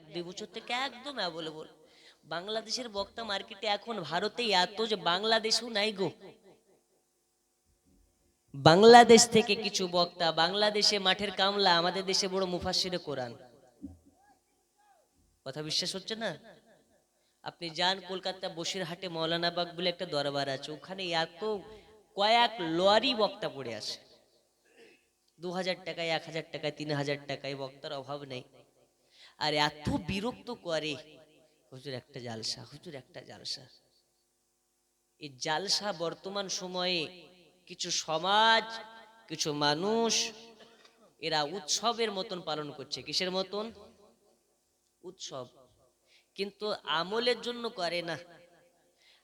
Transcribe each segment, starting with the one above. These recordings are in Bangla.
এক দুই বছর থেকে একদম অ্যাভেলেবল বাংলাদেশের বক্তা মার্কেটে এখন ভারতে এত যে বাংলাদেশেও নাই গো। বাংলাদেশ থেকে কিছু বক্তা বাংলাদেশে মাঠের কামলা, আমাদের দেশে বড় মুফাসিরে কোরআন। কথা বিশ্বাস হচ্ছে না? আপনি যান কলকাতা বসিরহাটে মৌলানাবাগ বলে একটা দরবার আছে, ওখানে এত কয়েক লরি বক্তা পড়ে আসে দু হাজার টাকায়, এক হাজার টাকায়, তিন হাজার টাকায় বক্তার অভাব নেই। আর এত বিরক্ত করে। হুজুর, একটা জালসা, হুজুর, একটা জালসা। এই জালসা বর্তমান সময়ে কিছু সমাজ, কিছু মানুষ, এরা উৎসবের মতন পালন করছে। কিসের মতন? উৎসব। কিন্তু আমলের জন্য করে না।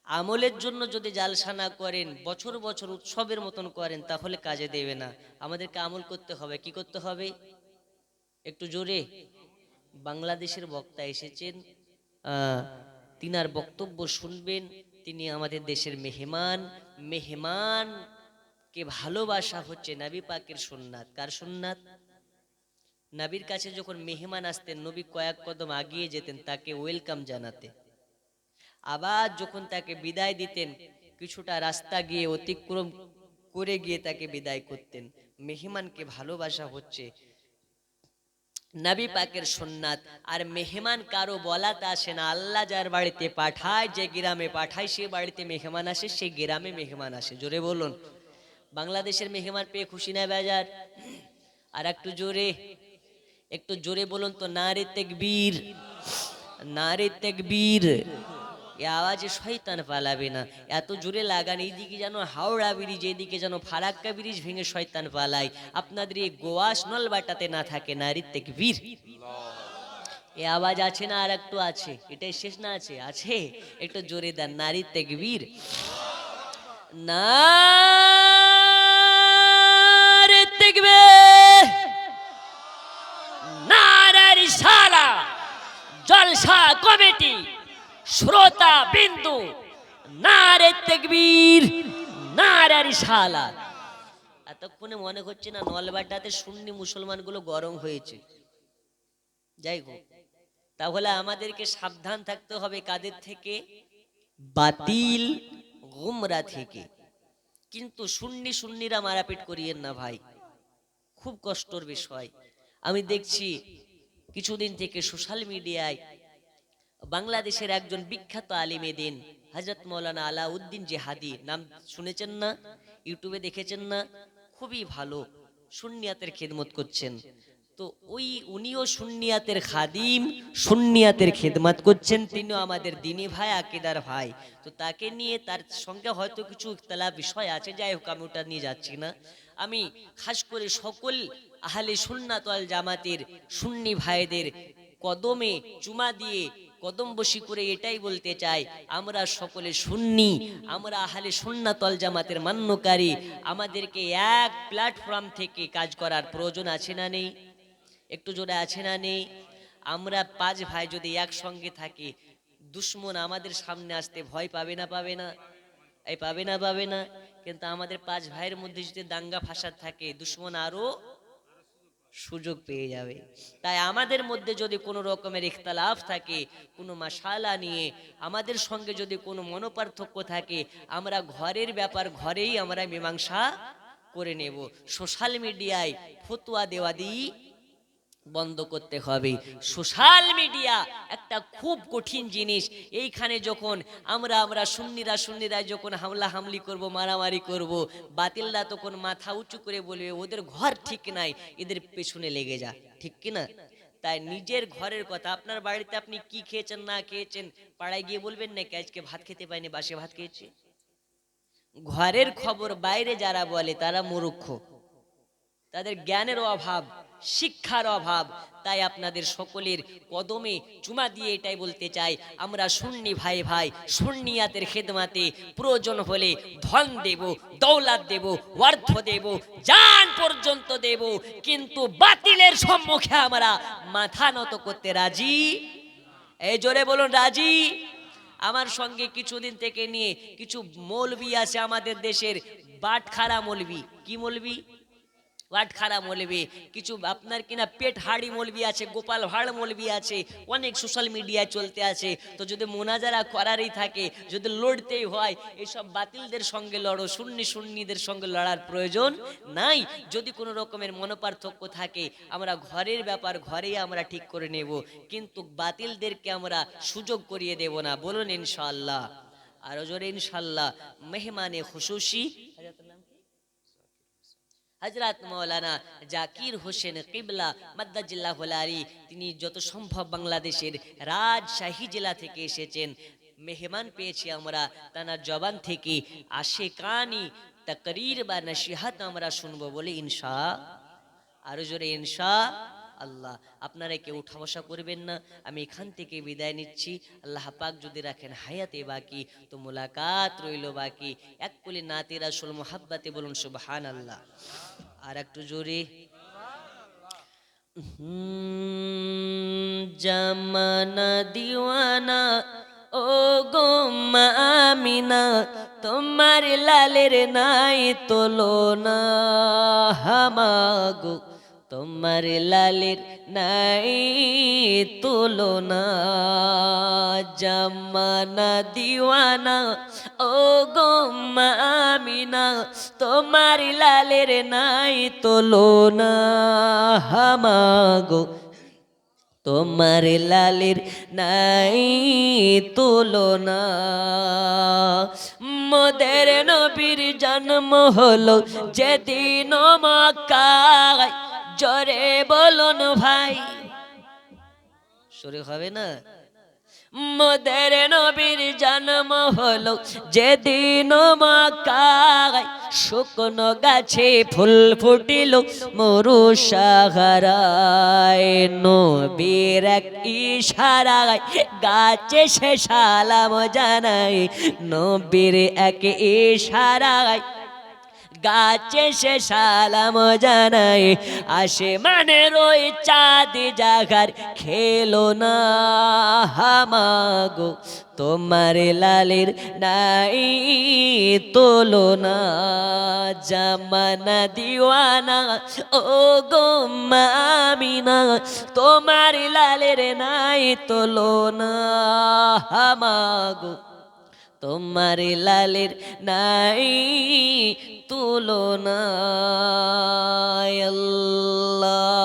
আমলের জন্য যদি জালসা না করেন, বছর বছর উৎসবের মতন করেন, তাহলে কাজে দেবে না। আমাদেরকে আমল করতে হবে। কি করতে হবে? একটু জোরে। বাংলাদেশের বক্তা এসেছেন তিনার বক্তব্য শুনবেন। তিনি আমাদের দেশের মেহমান। মেহমান কে ভালোবাসা হচ্ছে নবী পাকের সুন্নাত কার সুন্নাত নবীর কাছে যখন মেহমান আসতেন, নবী কয়েক কদম আগিয়ে যেতেন তাকে ওয়েলকাম জানাতে। আবার যখন তাকে বিদায় দিতেন, কিছুটা রাস্তা গিয়ে অতিক্রম করে গিয়ে তাকে বিদায় করতেন। মেহমানকে ভালোবাসা হচ্ছে নবী পাকের সোননাথ আর মেহমান কারও বলাতে আসে না। আল্লাহ যার বাড়িতে পাঠায়, যে গ্রামে পাঠায়, সে বাড়িতে মেহমান আসে, সেই গ্রামে মেহমান আসে। জোরে বলুন। বাংলাদেশের মেহমান পেয়ে খুশি না বেজার? আর একটু জোরে। একটু জোরে বলুন তো, নারে তেকবীর। নারে তেকবীর। এ আওয়াজে শয়তান পালাবে না। এত জোরে লাগান, এইদিকে যেন হাওড়া ব্রিজ এদিকে যেন ফারাক্কা ব্রিজ ভেঙে শয়তান পালায়। আপনাদের এই গোয়াস নলবাটাতে না থাকে নারী তেকবীর এ আওয়াজ আছে না আর একটু আছে? এটাই শেষ না আছে? আছে? একটু জোরে দেন নারী তেকবীর নারে তেকবীর নারার শালা, জলসা কমিটি। শ্রোতা বিন্দু, নারে তেকবীর নারার শালা এতক্ষণে মনে হচ্ছে না নলবাটাতে সুন্নি মুসলমানগুলো গরম হয়েছে। যাই হোক, তাহলে আমাদেরকে সাবধান থাকতে হবে কাদের থেকে? বাতিল গুমরা থেকে। কিন্তু সুন্নি সুন্নিরা মারাপিট করিয়েন না ভাই। খুব কষ্টর বিষয়। আমি দেখছি কিছুদিন থেকে সোশ্যাল মিডিয়ায় বাংলাদেশের একজন বিখ্যাত আলিমে দিন হজরত মৌলানা আলাউদ্দিন জেহাদি, নাম শুনেছেন না? ইউটিউবে দেখেছেন না? খুবই ভালো, সুন্নিয়াতের খেদমত করছেন। তো ওই উনিও সুন্নিয়াতের খাদিম, সুন্নিয়াতের খেদমত করছেন, তিনিও আমাদের দিনী ভাই, আকিদার ভাই। তো তাকে নিয়ে তার সঙ্গে হয়তো কিছু ইখতলাফ বিষয় আছে, যাই হোক, আমি ওটা নিয়ে যাচ্ছি না। আমি খাস করে সকল আহলে সুন্নাত জামাতের সুন্নি ভাইদের কদমে চুমা দিয়ে কদম বসি করে এটাই বলতে চাই, আমরা সকলে সুন্নি, আমরা আহলে সুন্নাতল জামাতের মান্যকারী, আমাদেরকে এক প্ল্যাটফর্ম থেকে কাজ করার প্রয়োজন আছে না নেই? একটু জোরে আছে না নেই? আমরা পাঁচ ভাই যদি একসঙ্গে থাকি, দুশ্মন আমাদের সামনে আসতে ভয় পাবে না পাবে না? এই পাবে না পাবে না? কিন্তু আমাদের পাঁচ ভাইয়ের মধ্যে যদি দাঙ্গা ফাসাদ থাকে, দুশ্মন আরও সুযোগ পেয়ে যাবে। তাই আমাদের মধ্যে যদি কোনো রকমের ইখতালাফ থাকে, কোনো মাসালা নিয়ে, আমাদের সঙ্গে যদি কোনো মনোপার্থক্য থাকে, আমরা ঘরের ব্যাপার ঘরেই আমরা মীমাংসা করে নেব। সোশ্যাল মিডিয়ায় ফতুয়া দেওয়া দিই বন্ধ করতে হবে। সোশ্যাল মিডিয়া একটা খুব কঠিন জিনিস। এইখানে যখন আমরা আমরা সুন্নিরা সুন্নিরা যখন হামলা, হামলি করব, মারামারি করব, বাতিলরা তখন মাথা উঁচু করে বলবে, ওদের ঘর ঠিক নাই, এদের পেছনে লেগে যা। ঠিক কি না? তাই নিজের ঘরের কথা, আপনার বাড়িতে আপনি কি খেয়েছেন, না খেয়েছেন, পাড়ায় গিয়ে বলবেন না নাকি, আজকে ভাত খেতে পাইনি, বাসে ভাত খেয়েছি? ঘরের খবর বাইরে যারা বলে, তারা মূর্খ। তাদের জ্ঞানের অভাব, শিক্ষার অভাব, তাই আপনাদের সকলের কদমে চুমা দিয়ে এটাই বলতে চাই, আমরা সুন্নি ভাই ভাই, সুন্নিয়াতের খেদমাতে প্রয়োজন হলে ধন দেব, দৌলাত দেব, অর্থ দেব, জান পর্যন্ত দেব, কিন্তু বাতিলের সম্মুখে আমরা মাথা নত করতে রাজি? এই জোরে বলুন, রাজি? আমার সঙ্গে কিছুদিন থেকে নিয়ে কিছু মৌলবি আছে আমাদের দেশের, বাটখারা মৌলবি। কি মৌলবি? ওয়াটখারা মলবি, কিছু আপনার কিনা পেট হাড়ি মলবি আছে, গোপাল ভাড় মলবি আছে, অনেক সোশ্যাল মিডিয়ায় চলতে আছে। তো যদি মোনাজারা করারই থাকে, যদি লড়তেই হয় এইসব বাতিলদের সঙ্গে লড়ো শূন্য শূন্যদের সঙ্গে লড়ার প্রয়োজন নাই। যদি কোনো রকমের মনোপার্থক্য থাকে, আমরা ঘরের ব্যাপার ঘরেই আমরা ঠিক করে নেব, কিন্তু বাতিলদেরকে আমরা সুযোগ করিয়ে দেব না। বলুন ইনশাল্লাহ আরও জোরে ইনশাআল্লাহ। মেহমানে খুশুশি। হজরত মৌলানা জাকির হোসেন কিবলা মাদ্দাজিল্লা হোলারি তিনি যত সম্ভব বাংলাদেশের রাজশাহী জেলা থেকে এসেছেন। মেহমান পেয়েছি আমরা তানার জবান থেকে আসে কানি তকরির বা নসিহাত আমরা শুনব বলে ইনশা, আরও জোরে ইনশা। আল্লাহ, আপনারা কেউ উঠা বসা করবেন না, আমি এখান থেকে বিদায় নিচ্ছি। আল্লাহ পাক যদি রাখেন হায়াতে বাকি, তো মোলাকাত রইল বাকি। এক কুলি নাতে রাসুল মোহাব্বাতে বলুন সুবহান আল্লাহ আর একটু জোরে। জামানা দিওয়ানা, ও গো আমিনা, তোমার লালের নাই তোলো না হামাগো তোমার লালির নাই তোলো না জামানা দিওয়ানা ও গো আমিনা তোমার লালের নাই তোলো না হামাগো। তোমার লালির নাই তুলনা, মোদের নবীর জন্ম হলো যেদিন মক্কায়। জরে বলুন ভাই। শুরু হবে না? মোদের নবীর জন্ম হলো যেদিন মক্কায় শুকনো গাছে ফুল ফুটিল মরু সাহারায় নবীর এক ইশারায় গাছে সে সালাম জানাই নবীর এক ইশারায় গাছে সে সালাম জানাই। আসে মানে রই চাঁদ জাগার, খেলো না হামাগো, তোমার লালের নাই তোলো না। জামানা দিওয়ানা ও গো তোমার লালের নাই তোলো না হামাগো। তোমার লালের নাই তুলনা আল্লাহুম্মা।